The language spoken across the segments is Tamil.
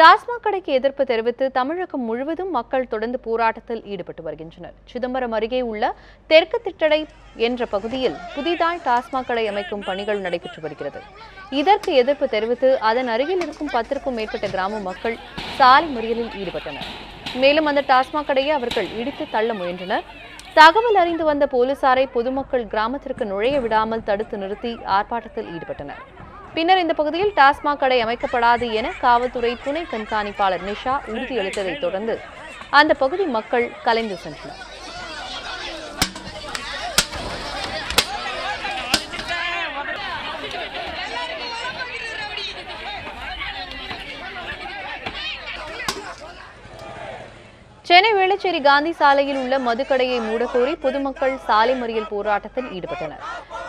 டாஸ்மாக் கடைக்கு எதிர்ப்பு தெரிவித்து தமிழகம் முழுவதும் மக்கள் தொடர்ந்து போராட்டத்தில் ஈடுபட்டு வருகின்றனர். சிதம்பரம் அருகே உள்ள தெற்கு திட்டடை என்ற பகுதியில் புதிதாய் டாஸ்மாக் கடை அமைக்கும் பணிகள் நடைபெற்று வருகிறது. இதற்கு எதிர்ப்பு தெரிவித்து அதன் அருகில் இருக்கும் பத்திற்கும் மேற்பட்ட கிராம மக்கள் சாலை மறியலில் ஈடுபட்டனர். மேலும் அந்த டாஸ்மாக் கடையை அவர்கள் இடித்து தள்ள முயன்றனர். தகவல் அறிந்து வந்த போலீசாரை பொதுமக்கள் கிராமத்திற்கு நுழைய விடாமல் தடுத்து நிறுத்தி ஆர்ப்பாட்டத்தில் ஈடுபட்டனர். பின்னர் இந்த பகுதியில் டாஸ்மாக் கடை அமைக்கப்படாது என காவல்துறை துணை கண்காணிப்பாளர் நிஷா உறுதியளித்ததைத் தொடர்ந்து அந்த பகுதி மக்கள் கலைந்து சென்றனர். சென்னை வேளச்சேரி காந்தி சாலையில் உள்ள மதுக்கடையை மூடக்கோரி பொதுமக்கள் சாலை மறியல் போராட்டத்தில் ஈடுபட்டனர்.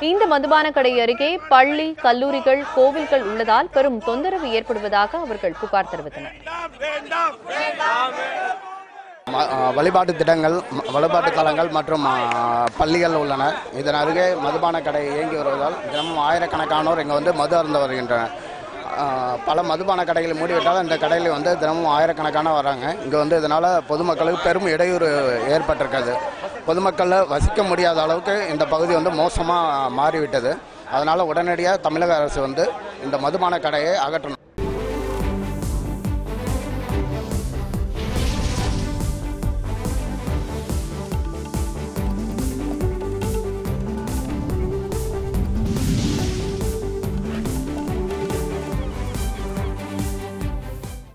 இந்த மதுபான கடை அருகே பள்ளி கல்லூரிகள் கோவில்கள் உள்ளதால் பெரும் தொந்தரவு ஏற்படுவதாக அவர்கள் புகார் தெரிவித்தனர். வழிபாட்டு திட்டங்கள் வழிபாட்டு தலங்கள் மற்றும் பள்ளிகள் உள்ளன. இதன் அருகே மதுபான கடை இயங்கி வருவதால் தினமும் ஆயிரக்கணக்கானோர் இங்கே வந்து மது அருந்த வருகின்றனர். பல மதுபான கடைகளை மூடிவிட்டால் இந்த கடையில் வந்து தினமும் ஆயிரக்கணக்கான வராங்க. இங்கே வந்து இதனால் பொதுமக்களுக்கு பெரும் இடையூறு ஏற்பட்டிருக்காது. பொதுமக்கள் வசிக்க முடியாத அளவுக்கு இந்த பகுதி வந்து மோசமாக மாறிவிட்டது. அதனால் உடனடியாக தமிழக அரசு வந்து இந்த மதுபான கடையை அகற்றணும்.